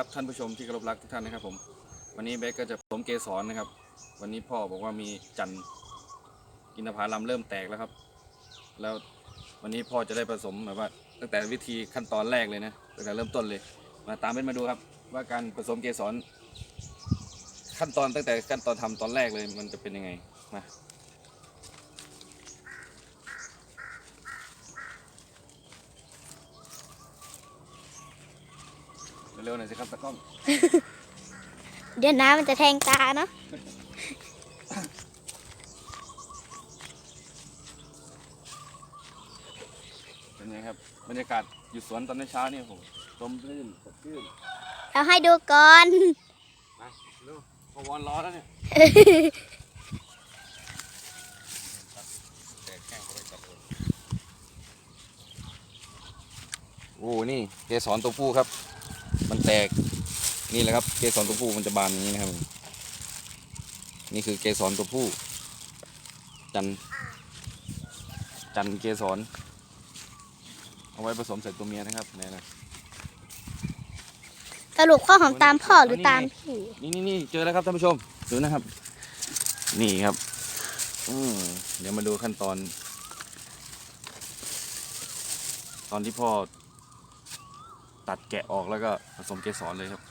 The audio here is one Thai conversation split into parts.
ทุกท่านนะครับผมวันนี้เบสก็จะผสมเกสรนะครับ วันนี้พ่อบอกว่ามีจันทร์อินทผลัมเริ่มแตกแล้วครับ แล้ววันนี้พ่อจะได้ผสมแบบว่า ตั้งแต่วิธีขั้นตอนแรกเลยนะตั้งแต่เริ่มต้นเลย มาตามเบสมาดูครับ ว่าการผสมเกสรขั้นตอนตั้งแต่ขั้นตอนทำตอนแรกเลยมันจะเป็นยังไงมา ร็วๆหน่อยสิครับตะกล้องเดี๋ยวน้ำมันจะแทงตาเนาะเป็นไงครับบรรยากาศอยู่สวนตอนเช้าๆเนี่ยผมลมรื่นสดชื่นเราให้ดูก่อน มาเร็วพอวอนร้อนแล้วเนี่ยโอ้นี่เกสรตัวผู้ครับ มันแตกนี่แหละครับเกสรตัวผู้มันจะบานอย่างนี้นะครับ นี่คือเกสรตัวผู้ จันจันเกสรเอาไว้ผสมใส่ตัวเมียนะครับนี่นะสรุปข้อของตามพ่อหรือตามพี่นี่นี่นี่เจอแล้วครับท่านผู้ชมดูนะครับ นี่ครับ อืมเดี๋ยวมาดูขั้นตอน ตอนที่พ่อ ตัดแกะออกแล้วก็ผสมเกสรเลยครับ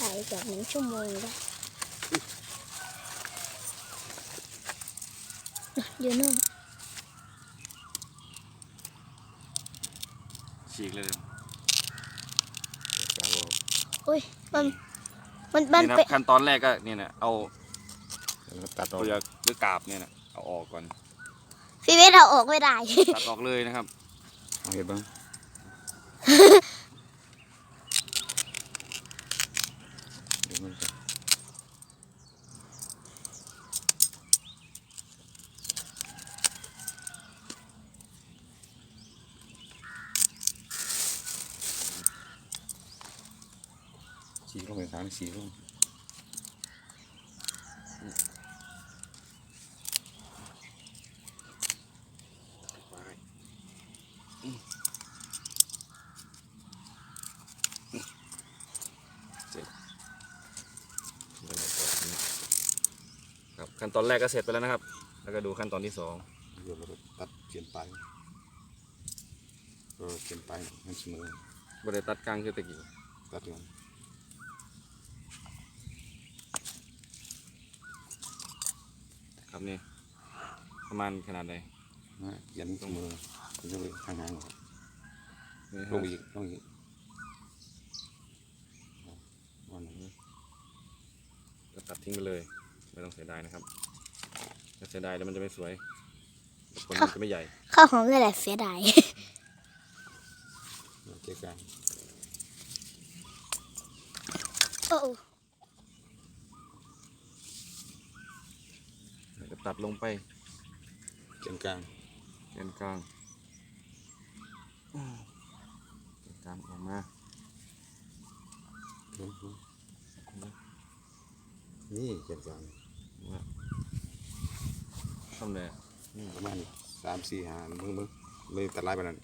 ถ่ายเกือบหนึ่งชั่วโมงแล้วอยู่นู่นฉีกเลยอุ้ยมันมันมันนี่นะคเป็รันบขั้นตอนแรกก็เนี่ยนะเอาตัดออกเปลือกหรือกาบเนี่ยนะเอาออกก่อน พี่เวทเราออกไม่ได้ ตัดออกเลยนะครับเอาเห็นบ้างเดี๋ยวมันจะฉีกลงไปทางฉีกลง ครับ ขั้นตอนแรกก็เสร็จไปแล้วนะครับ แล้วก็ดูขั้นตอนที่สองเดี๋ยวเราก็ตัดเขียนไปเออเขียนไปให้เสมอบริตัดกลางคือตะกี้ตัดกันครับนี่ประมาณขนาดใดนะเขียนเสมอมันจะไปทางหางออกนี่คลรับงอีกลงอีกวันนี้ก็ตัดทิ้งไปเลย ไม่ต้องเสียดายนะครับถ้าเสียดายแล้วมันจะไม่สวยผลมันจะไม่ใหญ่ข้าวของก็แหละเสียดายเจ๊กันโอ้แล้วก็ตัดลงไปเขียนกลางแกนกลางอืมแกนกลางออกมาลงลงนี่เขียนกลางว่า ทำเลยนี่ประมาณสามสี่หามึงมึงเลยตัดลายไปนั่น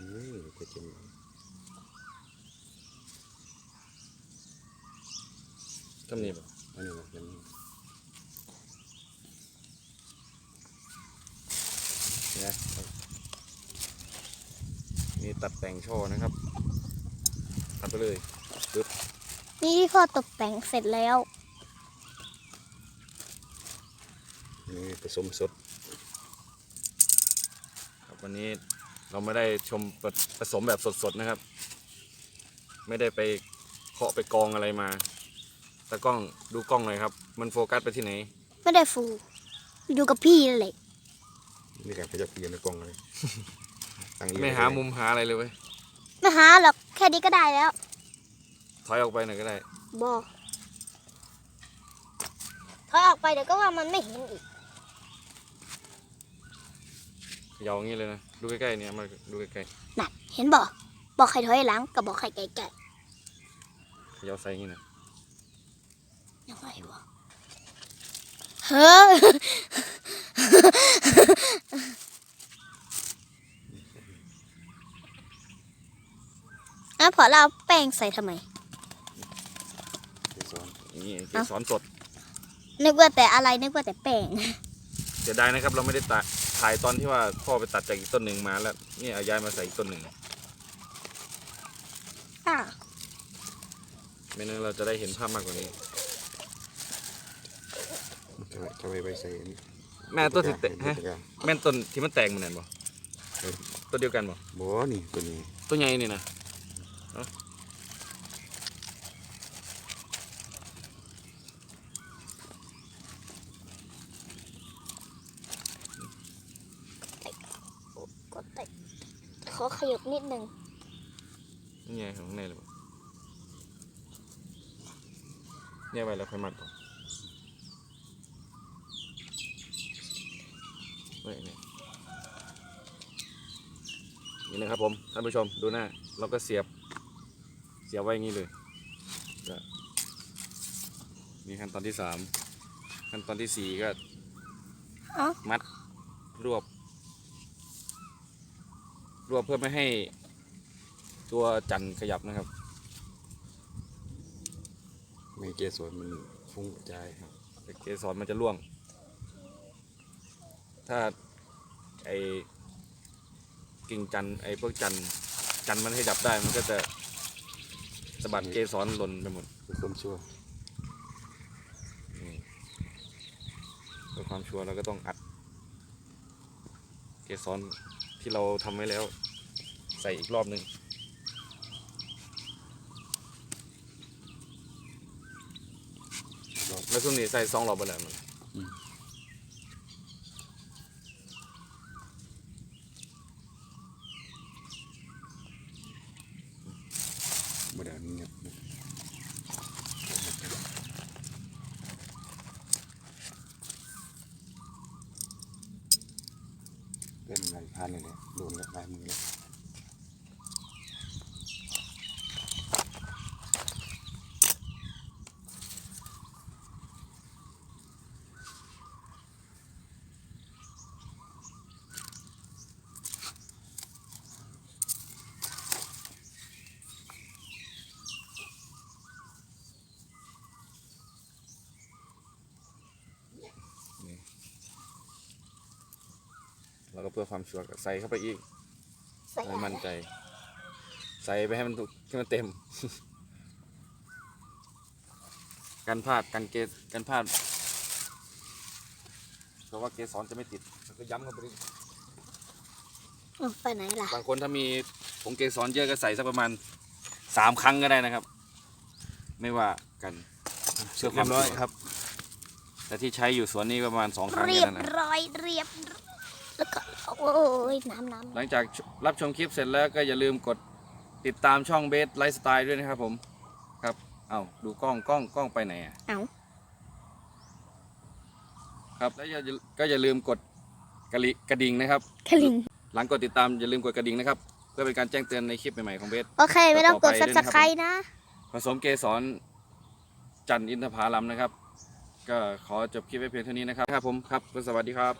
นี่ก็จะทำนี่ปะอันนี้นะเขียนเนี่ยนี่ตัดแต่งช่อนะครับ ตัดไปเลยปึ๊บนี่ที่พ่อตกแต่งเสร็จแล้ว นี่ผสมสด ครับวันนี้เราไม่ได้ชมผผสมแบบสดๆนะครับ ไม่ได้ไปเคาะไปกองอะไรมาตากล้องดูกล้องหน่อยครับ มันโฟกัสไปที่ไหน ไม่ได้ฟูอยู่กับพี่นั่นแหละนี่การขยับเปลี่ยนในกล่องเลยตั้งเรียงไม่หามุมหาอะไรเลยเว้ยไม่หาหรอกแค่นี้ก็ได้แล้ว ถอยออกไปหน่อยก็ได้ บอกถอยออกไปเดี๋ยวก็ว่ามันไม่เห็นอีก เข ยาวอย่างนี้เลยนะ ดูใกล้ๆเนี่ยมาดูใกล้นั่นเห็นบอกบอกใครถอยหลังกับบอกใครไกลๆเขยาวใส่อย่างนี้นะๆยังไงวะเฮ้อ อะพอเราเอาแป้งใส่ทำไม เกสรนี่เกสรสดนึกว่าแต่อะไรนึกว่าแต่แป้ง เสียดายนะครับเราไม่ได้ตัด ถ่ายตอนที่ว่าพ่อไปตัดจากอีกต้นหนึ่งมาแล้วนี่เอาย้ายมาใส่อีกต้นหนึ่งอะไม่นั้นเราจะได้เห็นภาพมากกว่านี้จะไว้จะไว้ไปใส่อันนี้แม่ต้นที่แตกฮะฮะแม่นต้นที่มันแตกเหมือนกันบ่ต้นเดียวกันบ่บ่นี่ตัวนี้ต้นใหญ่นี่นะเอ้า กดไปข อขยับนิดนึงนี่ไงของข้างในเลยบ่เนี่ยไว้แล้วค่อยมัดต่อไว้เนี่ยนี่นะครับผมท่านผู้ชมดูหน้าเราก็เสียบเสียบไว้อย่างนี้เลยก็นี่ขั้นตอนที่สามขั้นตอนที่สี่ก็อ๋อมัดรวบ รวบเพื่อไม่ให้ตัวจันทร์ขยับนะครับไม่เกสรมันฟุ้งกระจายครับแต่เกสรมันจะร่วง ถ้าไอกิ่งจันทร์ไอพวกจันทร์จันทร์มันให้ดับได้มันก็จะสะบัดเกสรหล่นไปหมดคือความชั่วนี่เพื่อความชัวร์เราก็ต้องอัด เกสร ที่เราทำไว้แล้ว ใส่อีกรอบหนึ่งรอบแล้วช่วงนี้ใส่สองรอบไปแล้วมันบ่ได้เงียบ เป็นลายพันเลยแหละโดนกับลายมือ แล้วแล้วก็เพื่อความชัวร์ก็ใส่เข้าไปอีกใส่ให้อะไรมั่นใจ ใส่ไปให้มันถูกให้มันเต็มการพลาดการเกสการพลาดเพราะว่าเกสรจะไม่ติดแล้วก็ย้ำเข้าไปอีกอ๋อไปไหนล่ะบางคนถ้ามีผงเกสรเยอะก็ใส่สักประมาณสามครั้งก็ได้นะครับ ไม่ว่ากันเพื่อความเรียบร้อยชัวครับแต่ที่ใช้อยู่สวนนี้ประมาณสองครั้งเรีแค่ยบนั้นนะ ร้อยเรียบ แล้วก็โอ้ยน้ำน้ำหลังจากรับชมคลิปเสร็จแล้วก็อย่าลืมกดติดตามช่องเบสไลฟ์สไตล์ด้วยนะครับผมครับเอาดูกล้องกล้องกล้องไปไหนอะเอาครับแล้วอย่าก็อย่าลืมกดกระลิกระดิ่งนะครับคลิงหลังกดติดตามอย่าลืมกดกระดิ่งนะครับ เพื่อเป็นการแจ้งเตือนในคลิปใหม่ๆของเบสโอเค ไม่ต้องกดต่ซัอบไปสด้วยนะครับไครต์นะ ผสมเกสรจันทร์อินทผลัมนะครับ ก็ขอจบคลิปไว้เพียงเท่านี้นะครับครับผมครับก็สวัสดีครับ